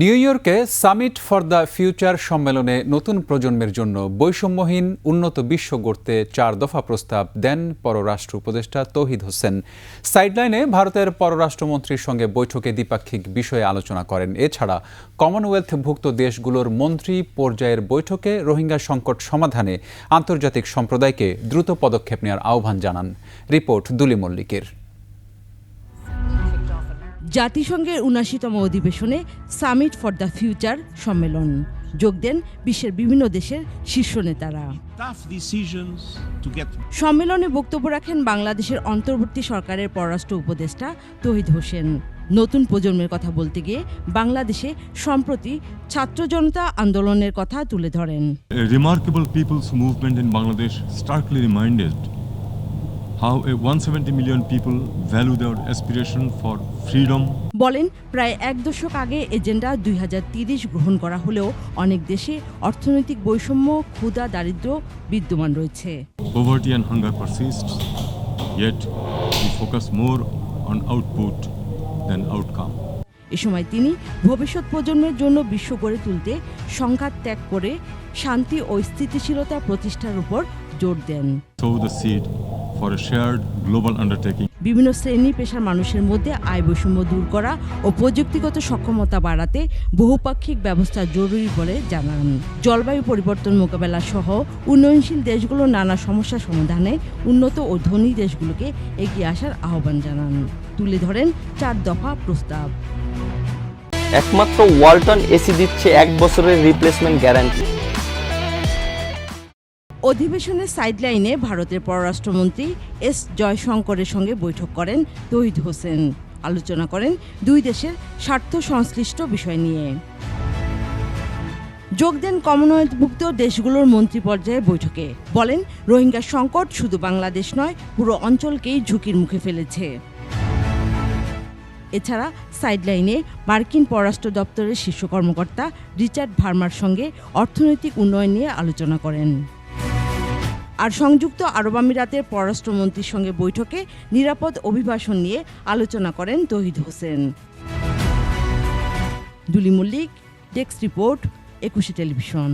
New ইয়র্কে summit for the future সম্মেলনে নতুন প্রজন্মের জন্য বৈষম্যহীন উন্নত বিশ্ব গড়তে চার দফা প্রস্তাব দেন পররাষ্ট্র উপদেষ্টা তৌহিদ হোসেন। সাইডলাইনে ভারতের পররাষ্ট্রমন্ত্রীর সঙ্গে বৈঠকে দ্বিপাক্ষিক বিষয়ে আলোচনা করেন। এছাড়া কমনওয়েলথভুক্ত দেশগুলোর মন্ত্রী পর্যায়ের বৈঠকে রোহিঙ্গা সংকট সমাধানে আন্তর্জাতিক সম্প্রদায়কে দ্রুত পদক্ষেপ নেওয়ার আহ্বান জানান। রিপোর্ট দুলি মল্লিকের জাতিসংঘের উনাশিতম অধিবেশনে সামিট ফর দ্য ফিউচার সম্মেলন। যোগ দেন বিশ্বের বিভিন্ন দেশের শীর্ষ নেতারা। সম্মেলনে বক্তব্য রাখেন বাংলাদেশের অন্তর্বর্তী সরকারের পররাষ্ট্র উপদেষ্টা তহিদ হোসেন। নতুন প্রজন্মের কথা বলতে গিয়ে বাংলাদেশে সম্প্রতি ছাত্র জনতা আন্দোলনের কথা তুলে ধরেন। Remarkable people's movement in Bangladesh starkly reminded how a 170 million people value their aspiration for freedom, বলেন প্রায় এক দশক আগে এজেন্ডা দুই গ্রহণ করা হলেও অনেক দেশে অর্থনৈতিক বৈষম্য ক্ষুধা দারিদ্র্য বিদ্যমান রয়েছে। Poverty and hunger persists, yet we focus more on output than outcome. এ সময় তিনি ভবিষ্যৎ প্রজন্মের জন্য বিশ্ব গড়ে তুলতে সংঘাত ত্যাগ করে শান্তি ও স্থিতিশীলতা প্রতিষ্ঠার উপর জোর দেন। For a shared global undertaking. বিভিন্ন শ্রেণি পেশার মানুষের মধ্যে আয় বৈষম্য দূর করা ও প্রযুক্তিগত সক্ষমতা বাড়াতে বহুপাক্ষিক ব্যবস্থা জরুরি বলে জানান। জলবায়ু পরিবর্তন মোকাবেলা সহ উন্নয়নশীল দেশগুলোর নানা সমস্যা সমাধানে উন্নত ও ধনী দেশগুলোকে এগিয়ে আসার আহ্বান জানান। তুলে ধরেন চার দফা প্রস্তাব। একমাত্র ওয়ালটন এসি দিচ্ছে এক বছরের রিপ্লেসমেন্ট গ্যারান্টি অধিবেশনের সাইডলাইনে ভারতের পররাষ্ট্রমন্ত্রী এস জয়শঙ্করের সঙ্গে বৈঠক করেন তহিদ হোসেন। আলোচনা করেন দুই দেশের স্বার্থ সংশ্লিষ্ট বিষয় নিয়ে। যোগ দেন কমনওয়েলথভুক্ত দেশগুলোর মন্ত্রী পর্যায়ে বৈঠকে। বলেন, রোহিঙ্গা সংকট শুধু বাংলাদেশ নয়, পুরো অঞ্চলকেই ঝুঁকির মুখে ফেলেছে। এছাড়া সাইডলাইনে মার্কিন পররাষ্ট্র দপ্তরের শীর্ষ কর্মকর্তা রিচার্ড ভার্মার সঙ্গে অর্থনৈতিক উন্নয়ন নিয়ে আলোচনা করেন। আর সংযুক্ত আরব আমিরাতের পররাষ্ট্রমন্ত্রীর সঙ্গে বৈঠকে নিরাপদ অভিবাসন নিয়ে আলোচনা করেন Tohid Hossain. Duli Mallick, desk report, Ekushey television.